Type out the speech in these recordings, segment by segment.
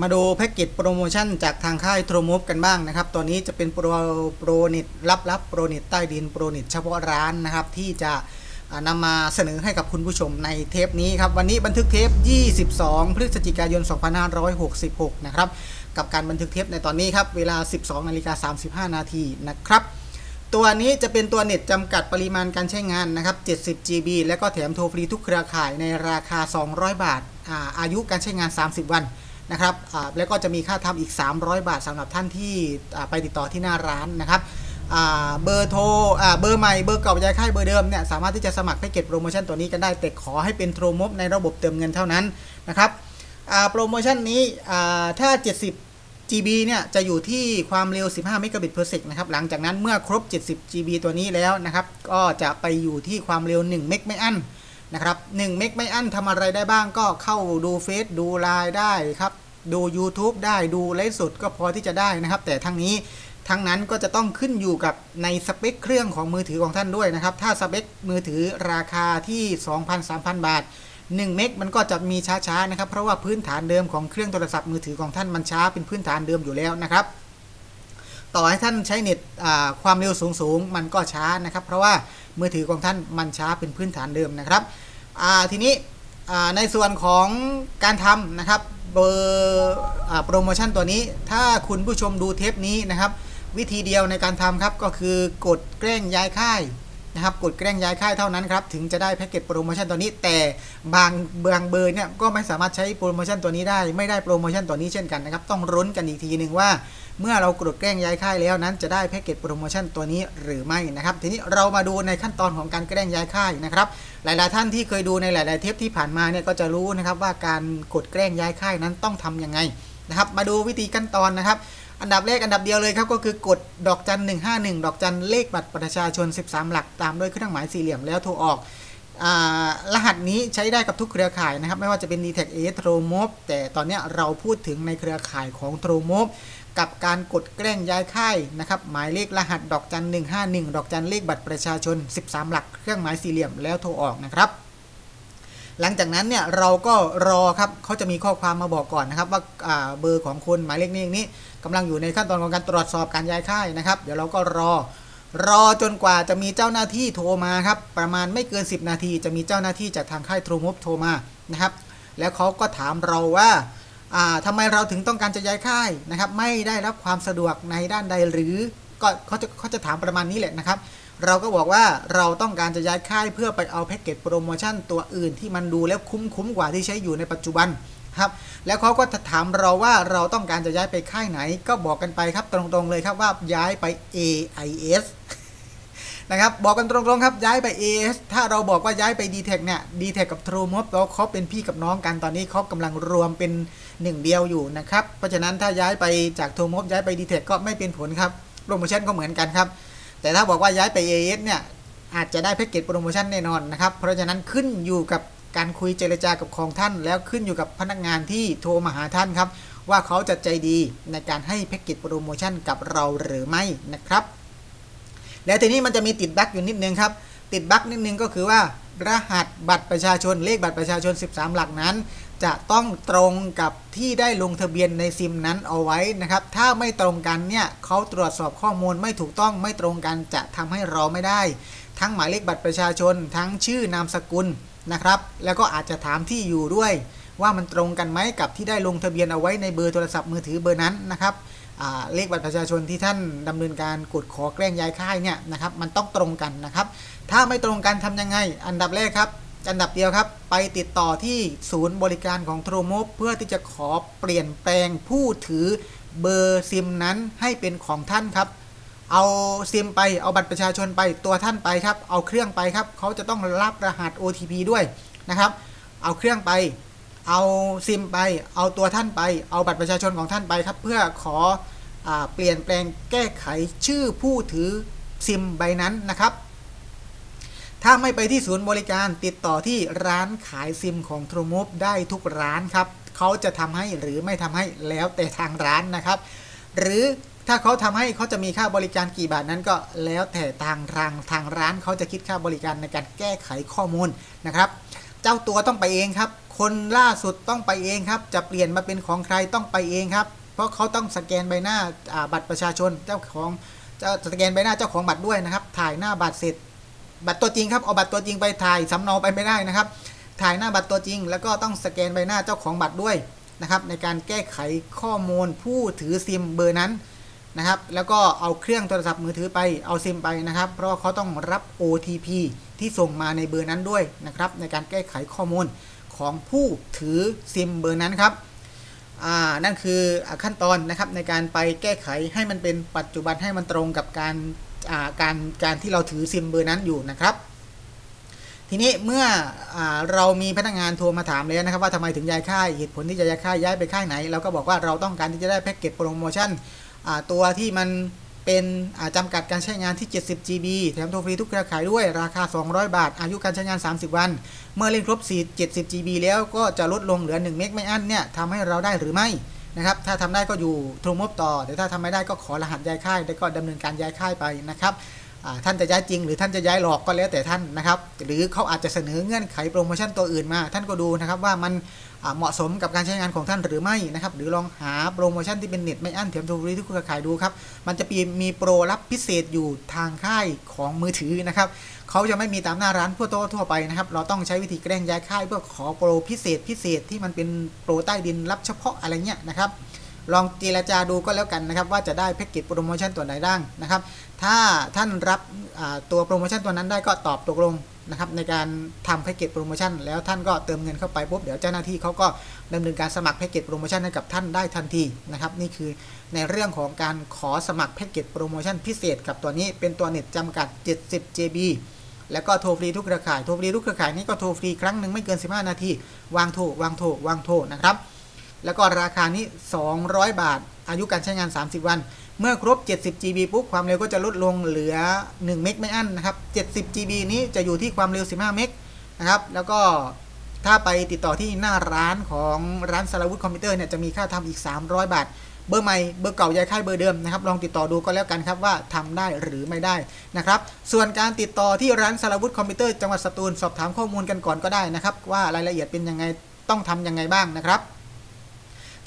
มาดูแพ็กเกจโปรโมชั่นจากทางค่ายโทรม v กันบ้างนะครับ ตัวนี้จะเป็นโปรโปรเน็ตรับรับโปรเน็ตใต้ดินโปรเน็ตเฉพาะร้านนะครับที่จะนำมาเสนอให้กับคุณผู้ชมในเทปนี้ครับ วันนี้บันทึกเทป 22 พฤศจิกายน 2566 นะครับ กับการบันทึกเทปในตอนนี้ครับ เวลา 12นาฬิกา35 นาทีนะครับ ตัวนี้จะเป็นตัวเน็ตจำกัดปริมาณการใช้งานนะครับ 70 GB และก็แถมโทรฟรีทุกเครือข่ายในราคา 200 บาทอาอายุการใช้งาน 30 วัน นะครับแล้วก็จะมีค่าทำอีก 300 บาทสำหรับท่านที่ไปติดต่อที่หน้าร้านนะครับเบอร์โทรเบอร์ใหม่เบอร์เก่าย้ายค่ายเบอร์เดิมเนี่ยสามารถที่จะสมัครแพ็กเกจโปรโมชั่นตัวนี้กันได้แต่ขอให้เป็นโทรมบในระบบเติมเงินเท่านั้นนะครับโปรโมชั่นนี้ถ้า 70 GB เนี่ยจะอยู่ที่ความเร็ว 15 เมกะบิต per sec นะครับหลังจากนั้นเมื่อครบ 70 GB ตัวนี้แล้วนะครับก็จะไปอยู่ที่ความเร็ว 1 เมกไม่อั้น นะครับ1เมกไม่อั้นทำอะไรได้บ้างก็เข้าดูเฟซดูไลน์ได้ครับ ดู YouTube ได้ดูไลฟ์สดก็พอที่จะได้นะครับ แต่ทั้งนี้ทั้งนั้นก็จะต้องขึ้นอยู่กับในสเปคเครื่องของมือถือของท่านด้วยนะครับ ถ้าสเปคมือถือราคาที่ 2,000-3,000 บาท 1 เมกมันก็จะมีช้าๆนะครับ เพราะว่าพื้นฐานเดิมของเครื่องโทรศัพท์มือถือของท่านมันช้าเป็นพื้นฐานเดิมอยู่แล้วนะครับ ต่อให้ท่านใช้เน็ตความเร็วสูงๆมันก็ช้านะครับ เพราะว่ามือถือของท่านมันช้าเป็นพื้นฐานเดิมนะครับ ทีนี้ในส่วนของการทำนะครับเบอร์โปรโมชั่นตัวนี้ ถ้าคุณผู้ชมดูเทปนี้นะครับ วิธีเดียวในการทำครับก็คือกดแกล้งย้ายค่ายนะครับกดแกล้งย้ายค่ายเท่านั้นครับถึงจะได้แพ็กเกจโปรโมชั่นตัวนี้ แต่บางบางเบอร์เนี่ยก็ไม่สามารถใช้โปรโมชั่นตัวนี้ได้ ไม่ได้โปรโมชั่นตัวนี้เช่นกันนะครับ ต้องรุ้นกันอีกทีหนึ่งว่า เมื่อเรากดแกล้งย้ายค่ายแล้วนั้นจะได้แพ็กเกจโปรโมชั่นตัวนี้หรือไม่นะครับ ทีนี้เรามาดูในขั้นตอนของการแกล้งย้ายค่ายนะครับ หลาย ๆ ท่านที่เคยดูในหลาย ๆ เทปที่ผ่านมาเนี่ยก็จะรู้นะครับว่าการกดแกล้งย้ายค่ายนั้นต้องทำยังไงนะครับ มาดูวิธีขั้นตอนนะครับอันดับแรกอันดับเดียวเลยครับก็คือกดดอกจัน 151 ดอกจันเลขบัตรประชาชน 13 หลักตามด้วยเครื่องหมายสี่เหลี่ยมแล้วโทรออกอรหัสนี้ใช้ได้กับทุกเครือข่ายนะครับ ไม่ว่าจะเป็น d t แท a เอ t r o m o b แต่ตอนนี้เราพูดถึงในเครือข่ายของ t r o m o b กับการกดแกล้งย้ายค่ายนะครับหมายเลขรหัสดอกจัน 151 ดอกจันเลขบัตรประชาชน 13 หลักเครื่องหมายสี่เหลี่ยมแล้วโทรออกนะครับ หลังจากนั้นเนี่ยเราก็รอครับเขาจะมีข้อความมาบอกก่อนนะครับ ว่าาเบอร์ของคุณหมายเลขนี้นี้กำลังอยู่ในขั้นตอนของการตรวจสอบการย้ายค่ายนะครับ เดี๋ยวเราก็รอรอจนกว่าจะมีเจ้าหน้าที่โทรมาครับประมาณไม่เกิน 10 นาที จะมีเจ้าหน้าที่จากทางค่ายโทรมบโทรมานะครับ แล้วเขาก็ถามเราว่า อ่าทำไมเราถึงต้องการจะย้ายค่ายนะครับ ไม่ได้รับความสะดวกในด้านใดหรือก็เขาจะเขาจะถามประมาณนี้แหละนะครับ เราก็บอกว่าเราต้องการจะย้ายค่ายเพื่อไปเอาแพ็กเกจโปรโมชั่นตัวอื่นที่มันดูแล้วคุ้มคุ้มกว่าที่ใช้อยู่ในปัจจุบันครับ แล้วเขาก็ถามเราว่าเราต้องการจะย้ายไปค่ายไหน ก็บอกกันไปครับตรงๆเลยครับว่าย้ายไป AIS นะครับบอกกันตรงๆครับย้ายไป AS ถ้าเราบอกว่าย้ายไป d t แทเนี่ย d t แทกับ True m o b เราเขาเป็นพี่กับน้องกันตอนนี้เขากำลังรวมเป็นหนึ่งเดียวอยู่นะครับเพราะฉะนั้นถ้าย้ายไปจาก True m o b ย้ายไป d t แทก็ไม่เป็นผลครับโปรโมชั่นก็เหมือนกันครับแต่ถ้าบอกว่าย้ายไป AS เนี่ยอาจจะได้แพ็กเกจโปรโมชั่นแน่นอนนะครับเพราะฉะนั้นขึ้นอยู่กับการคุยเจรจากับของท่าน แล้วขึ้นอยู่กับพนักงานที่โทรมาหาท่านครับว่าเขาจะใจดีในการให้แพ็กเกจโปรโมชั่นกับเราหรือไม่นะครับ แล้วทีนี้มันจะมีติดบั๊กอยู่นิดนึงครับ ติดบั๊กนิดนึงก็คือว่ารหัสบัตรประชาชนเลขบัตรประชาชน 13 หลักนั้น จะต้องตรงกับที่ได้ลงทะเบียนในซิมนั้นเอาไว้นะครับ ถ้าไม่ตรงกันเนี่ยเขาตรวจสอบข้อมูลไม่ถูกต้องไม่ตรงกันจะทำให้เราไม่ได้ ทั้งหมายเลขบัตรประชาชน ทั้งชื่อนามสกุลนะครับ แล้วก็อาจจะถามที่อยู่ด้วย ว่ามันตรงกันไหมกับที่ได้ลงทะเบียนเอาไว้ในเบอร์โทรศัพท์มือถือเบอร์นั้นนะครับ เลขบัตรประชาชนที่ท่านดำเนินการกดขอแกล้งย้ายค่ายเนี่ยนะครับมันต้องตรงกันนะครับ ถ้าไม่ตรงกันทำยังไง อันดับแรกครับ อันดับเดียวครับ ไปติดต่อที่ศูนย์บริการของโทรโมเพื่อที่จะขอเปลี่ยนแปลงผู้ถือเบอร์ซิมนั้นให้เป็นของท่านครับ เอาซิมไปเอาบัตรประชาชนไปตัวท่านไปครับ เอาเครื่องไปครับเขาจะต้องรับรหัส OTP ด้วยนะครับ เอาเครื่องไปเอาซิมไป เอาตัวท่านไป เอาบัตรประชาชนของท่านไปครับ เพื่อขอ เปลี่ยนแปลงแก้ไขชื่อผู้ถือซิมใบนั้นนะครับ ถ้าไม่ไปที่ศูนย์บริการติดต่อที่ร้านขายซิมของ t r u e m o v e ได้ทุกร้านครับเขาจะทำให้หรือไม่ทำให้แล้วแต่ทางร้านนะครับ หรือถ้าเขาทำให้เขาจะมีค่าบริการกี่บาทนั้นก็แล้วแต่ทางทางทางร้านเขาจะคิดค่าบริการในการแก้ไขข้อมูลนะครับ เจ้าตัวต้องไปเองครับ คนล่าสุดต้องไปเองครับ จะเปลี่ยนมาเป็นของใครต้องไปเองครับ เพราะเขาต้องสแกนใบหน้าบัตรประชาชนเจ้าของจะสแกนใบหน้าเจ้าของบัตรด้วยนะครับ ถ่ายหน้าบัตรเสร็จ บัตรตัวจริงครับเอาบัตรตัวจริงไปถ่ายสำเนาไปไม่ได้นะครับ ถ่ายหน้าบัตรตัวจริง แล้วก็ต้องสแกนใบหน้าเจ้าของบัตรด้วยนะครับ ในการแก้ไขข้อมูลผู้ถือซิมเบอร์นั้นนะครับ แล้วก็เอาเครื่องโทรศัพท์มือถือไปเอาซิมไปนะครับ เพราะเขาต้องรับ OTP ที่ส่งมาในเบอร์นั้นด้วยนะครับ ในการแก้ไขข้อมูลของผู้ถือซิมเบอร์นั้นครับ นั่นคือขั้นตอนนะครับในการไปแก้ไขให้มันเป็นปัจจุบันให้มันตรงกับการการการที่เราถือซิมเบอร์นั้นอยู่นะครับ ทีนี้เมื่ออเรามีพนักงานโทรมาถามแล้วนะครับว่าทำไมถึงย้ายค่ายเหตุผลที่จะย้ายค่ายย้ายไปค่ายไหน เราก็บอกว่าเราต้องการที่จะได้แพ็กเกจโปรโมชั่นตัวที่มัน เป็นจำกัดการใช้งานที่ 70 GB แถมโทรฟรีทุกเครือข่ายด้วยราคา 200 บาท อายุการใช้งาน 30 วัน เมื่อเล่นครบ 4 70 GB แล้วก็จะลดลงเหลือ 1 เมกไม่อั้นเนี่ยทำให้เราได้หรือไม่นะครับ ถ้าทำได้ก็อยู่โทรมบต่อ แต่ถ้าทำไม่ได้ก็ขอรหัสย้ายค่าย แล้วก็ดำเนินการย้ายค่ายไปนะครับ ท่านจะย้ายจริง หรือท่านจะย้ายหลอกก็แล้วแต่ท่านนะครับ หรือเขาอาจจะเสนอเงื่อนไขโปรโมชั่นตัวอื่นมา ท่านก็ดูนะครับว่ามันเหมาะสมกับการใช้งานของท่านหรือไม่นะครับ หรือลองหาโปรโมชั่นที่เป็นเน็ตไม่อั้นแถมทรฟรีทุกเครือข่ายดูครับ มันจะมีมีโปรรับพิเศษอยู่ทางค่ายของมือถือนะครับเขาจะไม่มีตามหน้าร้านทั่วทั่วไปนะครับ เราต้องใช้วิธีแกล้งย้ายค่ายเพื่อขอโปรพิเศษพิเศษที่มันเป็นโปรใต้ดินรับเฉพาะอะไรเงี้ยนะครับ ลองเจรจาดูก็แล้วกันนะครับ ว่าจะได้แพ็กเกจโปรโมชั่นตัวไหนบ้างนะครับ ถ้าท่านรับตัวโปรโมชั่นตัวนั้นได้ก็ตอบตกลงนะครับในการทำแพ็กเกจโปรโมชั่นแล้วท่านก็เติมเงินเข้าไปปุ๊บเดี๋ยวเจ้าหน้าที่เขาก็ดำเนินการสมัครแพ็กเกจโปรโมชั่นให้กับท่านได้ทันทีนะครับนี่คือในเรื่องของการขอสมัครแพ็กเกจโปรโมชั่นพิเศษกับตัวนี้เป็นตัวเน็ตจำกัด 70 GB แล้วก็โทรฟรีทุกเครือข่าย โทรฟรีทุกเครือข่ายนี่ก็โทรฟรีครั้งหนึ่งไม่เกิน 15 นาที วางโทรวางโทรวางโทรนะครับ แล้วก็ราคานี้ 200 บาท อายุการใช้งาน 30 วัน เมื่อครบ 70 GB ปุ๊บ ความเร็วก็จะลดลงเหลือ 1 เมกไม่อั้นนะครับ 70 GB นี้จะอยู่ที่ความเร็ว 15 เมกนะครับ แล้วก็ถ้าไปติดต่อที่หน้าร้านของร้านสารวุฒิคอมพิวเตอร์เนี่ยจะมีค่าทำอีก 300 บาท เบอร์ใหม่เบอร์เก่าย้ายค่ายเบอร์เดิมนะครับลองติดต่อดูก็แล้วกันครับว่าทำได้หรือไม่ได้นะครับส่วนการติดต่อที่ร้านสารวุฒิคอมพิวเตอร์จังหวัดสตูลสอบถามข้อมูลกันก่อนก็ได้นะครับว่ารายละเอียดเป็นยังไงต้องทำยังไงบ้างนะครับ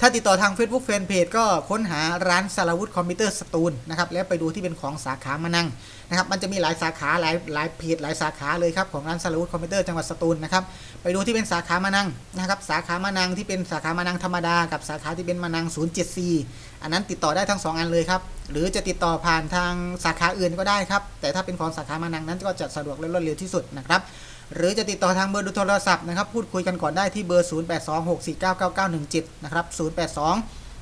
ถ้าติดต่อทาง Facebook Fanpage ก็ค้นหาร้านสารวุฒิคอมพิวเตอร์สตูลนะครับแล้วไปดูที่เป็นของสาขามานังนะครับมันจะมีหลายสาขาหลายหลายเพจหลายสาขาเลยครับของร้านสารวุฒิคอมพิวเตอร์จังหวัดสตูลนะครับไปดูที่เป็นสาขามานังนะครับสาขามานังที่เป็นสาขามานังธรรมดา กับสาขาที่เป็นมานัง074 อันนั้นติดต่อได้ทั้ง 2 อันเลยครับหรือจะติดต่อผ่านทางสาขาอื่นก็ได้ครับแต่ถ้าเป็นของสาขามานังนั้นก็จะสะดวกและรวดเร็วที่สุดนะครับ หรือจะติดต่อทางเบอร์ดูโทรศัพท์นะครับ พูดคุยกันก่อนได้ที่เบอร์ 0826499917 นะครับ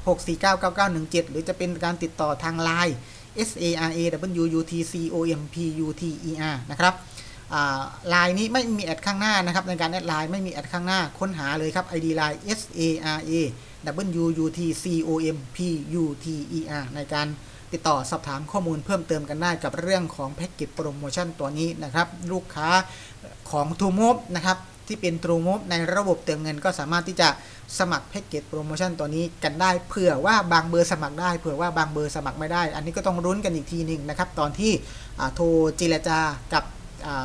0826499917 หรือจะเป็นการติดต่อทาง Line S A R A W U T C O M P U T E R นะครับ ไลน์นี้ไม่มีแอดข้างหน้านะครับในการแอดไลน์ไม่มีแอดข้างหน้าค้นหาเลยครับ ID Line S A R A W U T C O M P U T E R ในการติดต่อสอบถามข้อมูลเพิ่มเติมกันได้กับเรื่องของแพ็กเกจโปรโมชั่นตัวนี้นะครับ ลูกค้าของทูม b นะครับที่เป็นทรูม b ในระบบเติมเงินก็สามารถที่จะสมัครแพ็กเกจโปรโมชั่นตัวนี้กันได้เผื่อว่าบางเบอร์สมัครได้เผื่อว่าบางเบอร์สมัครไม่ได้ อันนี้ก็ต้องรุ้นกันอีกทีหนึ่งนะครับ ตอนที่โทรเจรจากับ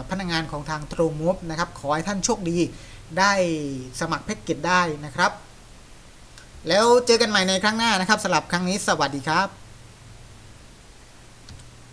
พนักงานของทางโทรมูฟนะครับ ขอให้ท่านโชคดีได้สมัครแพ็กเกจได้นะครับ แล้วเจอกันใหม่ในครั้งหน้านะครับสำหรับครั้งนี้สวัสดีครับ